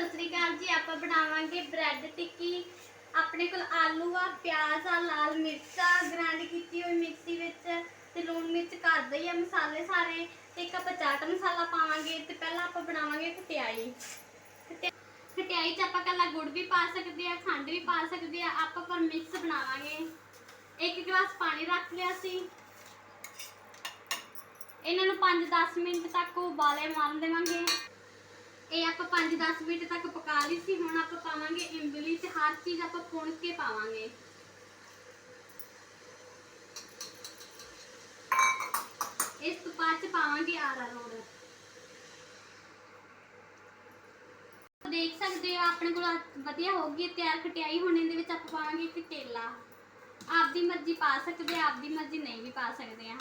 ਸਤਿ ਸ੍ਰੀ ਅਕਾਲ ਜੀ, ਆਪਾਂ ਬਣਾਵਾਂਗੇ ਬ੍ਰੈਡ ਟਿੱਕੀ। ਆਪਣੇ ਕੋਲ ਆਲੂ ਆ, ਪਿਆਜ਼ ਆ, ਲਾਲ ਮਿਰਚਾਂ ਗ੍ਰਾਈਂਡ ਕੀਤੀ ਹੋਈ ਮਿਕਸੀ ਵਿੱਚ ਤੇ ਲੂਣ ਮਿਰਚ ਕਰਦਾ ਹੀ ਆ ਮਸਾਲੇ ਸਾਰੇ। ਤੇ ਇੱਕ ਆਪਾਂ ਚਾਟ ਮਸਾਲਾ ਪਾਵਾਂਗੇ ਤੇ ਪਹਿਲਾਂ ਆਪਾਂ ਬਣਾਵਾਂਗੇ ਖਟਿਆਈ। ਖਟਿਆ- ਖਟਿਆਈ 'ਚ ਆਪਾਂ ਕੱਲਾ ਗੁੜ ਵੀ ਪਾ ਸਕਦੇ ਆ, ਖੰਡ ਵੀ ਪਾ ਸਕਦੇ ਆ, ਆਪਾਂ ਪਰ ਮਿਕਸ ਬਣਾਵਾਂਗੇ। ਇੱਕ ਗਲਾਸ ਪਾਣੀ ਰੱਖ ਲਿਆ ਸੀ। ਇਹਨਾਂ ਨੂੰ 5-10 ਮਿੰਟ ਤੱਕ ਉਬਾਲੇ ਮਾਰ ਦੇਵਾਂਗੇ। 5-10 ਮਿੰਟ ਤੱਕ ਪਕਾ ਲਈ ਸੀ, ਹੁਣ ਆਪਾਂ ਪਾਵਾਂਗੇ ਇਮਬਲੀ ਤੇ ਹਰ ਚੀਜ਼ ਆਪਾਂ ਪੁਣ ਕੇ ਪਾਵਾਂਗੇ। ਇਸ ਤੋਂ ਬਾਅਦ ਚ ਪਾਵਾਂਗੇ ਆਰਾ ਦੇਖ ਸਕਦੇ ਹੋ, ਆਪਣੇ ਕੋਲ ਵਧੀਆ ਹੋ ਗਈ, ਤਿਆਰ ਖਟਿਆਈ, ਹੁਣ ਇਹਦੇ ਵਿੱਚ ਆਪਾਂ ਪਾਵਾਂਗੇ ਇੱਕ ਕੇਲਾ ਆਪਦੀ ਮਰਜ਼ੀ ਪਾ ਸਕਦੇ ਆਪਦੀ ਮਰਜ਼ੀ ਨਹੀਂ ਵੀ ਪਾ ਸਕਦੇ ਆ।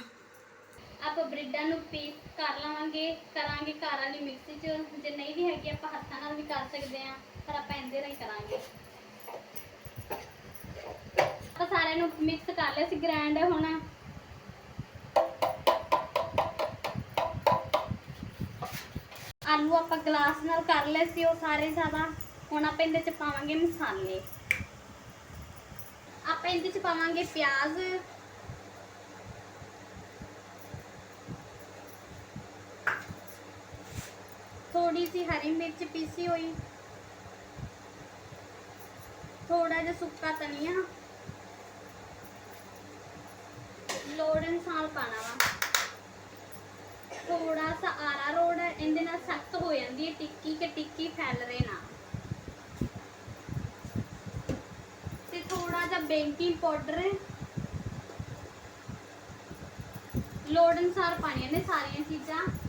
ਆਪਾਂ ਬ੍ਰਿਡਾਂ ਨੂੰ ਪੀਸ ਕਰ ਲਵਾਂਗੇ, ਕਰਾਂਗੇ ਘਰ ਵਾਲੀ ਮਿਕਸੀ 'ਚ। ਜੇ ਨਹੀਂ ਵੀ ਹੈਗੀ, ਆਪਾਂ ਹੱਥਾਂ ਨਾਲ ਵੀ ਕਰ ਸਕਦੇ ਆ ਪਰ ਆਪਾਂ ਇਹਦੇ ਨਾਲ ਹੀ ਕਰਾਂਗੇ। ਆਪਾਂ ਸਾਰਿਆਂ ਨੂੰ ਮਿਕਸ ਕਰ ਲਿਆ ਸੀ ਗ੍ਰਾਈਂਡ ਹੁਣ। ਆਲੂ ਆਪਾਂ ਗਲਾਸ ਨਾਲ ਕਰ ਲਏ ਸੀ ਉਹ ਸਾਰੇ ਜ਼ਿਆਦਾ। ਹੁਣ ਆਪਾਂ ਇਹਦੇ 'ਚ ਪਾਵਾਂਗੇ ਮਸਾਲੇ। ਆਪਾਂ ਇਹਦੇ 'ਚ ਪਾਵਾਂਗੇ ਪਿਆਜ਼। ਥੋੜੀ ਸੀ ਹਰੀ ਮਿਰਚ ਪੀਸੀ ਹੋਈ। ਥੋੜਾ ਜਿਹਾ ਸੁੱਕਾ ਧਨੀਆ। ਲੋੜ ਅਨੁਸਾਰ ਪਾਣਾ ਵਾ। ਥੋੜਾ ਸਾ ਆਰਾ ਰੋਡ ਇਹਦੇ ਨਾਲ ਸਖਤ ਹੋ ਜਾਂਦੀ ਹੈ, ਟਿੱਕੀ ਕਿ ਟਿੱਕੀ ਫੈਲਵੇ ਨਾ। ਤੇ ਥੋੜਾ ਜਿਹਾ ਬੇਕਿੰਗ ਪਾਊਡਰ। ਲੋੜ ਅਨੁਸਾਰ ਪਾਣੀਆਂ ਨੇ ਸਾਰੀਆਂ ਚੀਜ਼ਾਂ।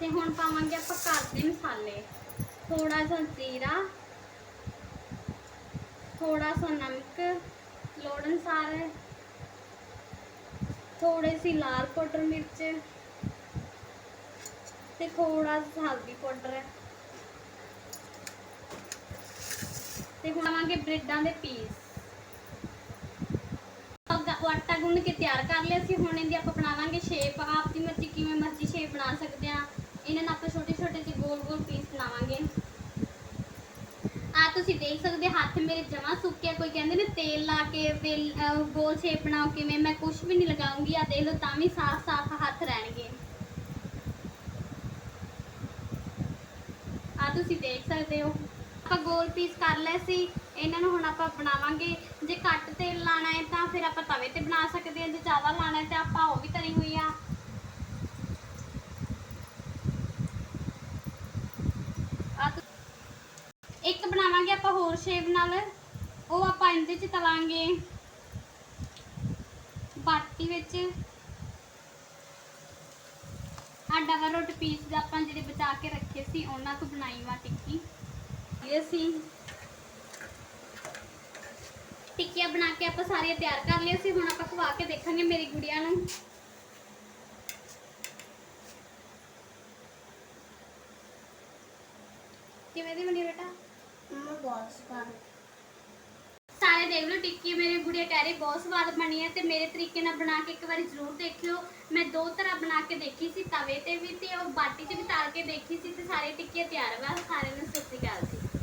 ਤੇ ਹੁਣ ਪਾਵਾਂਗੇ ਆਪਾਂ ਘਰ ਦੇ ਮਸਾਲੇ। ਥੋੜਾ ਜਿਹਾ ਜ਼ੀਰਾ ਥੋੜਾ ਜਿਹਾ ਨਮਕ ਲੋੜ ਅਨੁਸਾਰ ਥੋੜੇ ਸੀ ਲਾਲ ਪਾਊਡਰ ਮਿਰਚ ਤੇ ਥੋੜਾ ਜਿਹਾ ਹਲਦੀ ਪਾਊਡਰ। ਤੇ ਹੁਣ ਆਵਾਂਗੇ ਬ੍ਰੈਡਾਂ ਦੇ ਪੀਸ। ਆਟਾ ਗੁੰਨ ਕੇ ਤਿਆਰ ਕਰ ਲਿਆ ਸੀ। ਹੁਣ ਇਹਦੀ ਆਪਾਂ ਬਣਾਵਾਂਗੇ ਸ਼ੇਪ। ਆਪ ਦੀ ਮਰਜ਼ੀ, ਕਿਵੇਂ ਮਰਜ਼ੀ ਸ਼ੇਪ ਬਣਾ ਸਕਦੇ ਆ ਇਹਨਾਂ ਨੂੰ ਆਪਾਂ ਛੋਟੇ ਛੋਟੇ ਜਿਹੇ ਗੋਲ ਗੋਲ ਪੀਸ ਬਣਾਵਾਂਗੇ। ਆ ਤੁਸੀਂ ਦੇਖ ਸਕਦੇ ਹੱਥ ਮੇਰੇ ਜਮਾ ਸੁੱਕਿਆ ਕੋਈ ਕਹਿੰਦੇ ਨੇ ਤੇਲ ਲਾ ਕੇ ਗੋਲ ਸ਼ੇਪ ਬਣਾਓ ਕਿਵੇਂ, ਮੈਂ ਕੁਝ ਵੀ ਨਹੀਂ ਲਗਾਉਂਗੀ। ਆ ਦੇਖ ਲਓ, ਤਾਂ ਵੀ ਸਾਫ਼ ਸਾਫ਼ ਹੱਥ ਰਹਿਣਗੇ। ਆ ਤੁਸੀਂ ਦੇਖ ਸਕਦੇ ਹੋ, ਆਪਾਂ ਗੋਲ ਪੀਸ ਕਰ ਲਏ ਸੀ। ਇਹਨਾਂ ਨੂੰ ਹੁਣ ਆਪਾਂ ਬਣਾਵਾਂਗੇ। ਜੇ ਘੱਟ ਤੇਲ ਲਾਣਾ ਹੈ ਤਾਂ ਫਿਰ ਆਪਾਂ ਤਵੇ ਤੇ ਬਣਾ ਸਕਦੇ ਹਾਂ, ਜੇ ਜ਼ਿਆਦਾ ਲਾਣਾ ਹੈ ਤਾਂ ਆਪਾਂ ਉਹ ਵੀ ਤਰੀ ਹੋਈ ਆ ਤੁ- ਇੱਕ ਬਣਾਵਾਂਗੇ ਆਪਾਂ ਹੋਰ ਸ਼ੇਪ ਨਾਲ ਉਹ ਆਪਾਂ ਇਹਦੇ ਚ ਤਲਾਂਗੇ। ਬਾਟੀ ਵਿੱਚ। ਆ ਡਬਲ ਰੋਟ ਪੀਸ ਦਾ ਆਪਾਂ ਜਿਹੜੇ ਬਚਾ ਕੇ ਰੱਖੇ ਸੀ, ਉਹਨਾਂ ਤੋਂ ਬਣਾਈ ਵਾ ਟਿੱਕੀ। ਇਹ ਸੀ ਟਿੱਕੀਆਂ ਬਣਾ ਕੇ ਆਪਾਂ ਸਾਰੀਆਂ ਤਿਆਰ ਕਰ ਲਿਆ ਸੀ, ਹੁਣ ਆਪਾਂ ਖਵਾ ਕੇ ਦੇਖਾਂਗੇ ਮੇਰੀ ਗੁੜੀਆ ਨੂੰ। ਕਿਵੇਂ ਦੀ ਬਣੀ ਬੇਟਾ ਬਹੁਤ ਸਵਾਦ। ਸਾਰੇ ਦੇਖ ਲਓ, ਟਿੱਕੀ ਮੇਰੀ ਗੁੜੀਆ ਕਹਿ ਰਹੀ, ਬਹੁਤ ਸਵਾਦ ਬਣੀ ਹੈ ਤੇ ਮੇਰੇ ਤਰੀਕੇ ਨਾਲ ਬਣਾ ਕੇ ਇੱਕ ਵਾਰੀ ਜ਼ਰੂਰ ਦੇਖਿਓ। ਮੈਂ ਦੋ ਤਰ੍ਹਾਂ ਬਣਾ ਕੇ ਦੇਖੀ ਸੀ, ਤਵੇ ਤੇ ਵੀ ਤੇ ਉਹ ਬਾਟੀ 'ਚ ਵੀ ਤਾਲ ਕੇ ਦੇਖੀ ਸੀ ਤੇ ਸਾਰੇ ਟਿੱਕੀਆਂ ਤਿਆਰ ਵਾ, ਸਾਰਿਆਂ ਨੂੰ ਸਤਿ ਸ਼੍ਰੀ ਅਕਾਲ ਜੀ।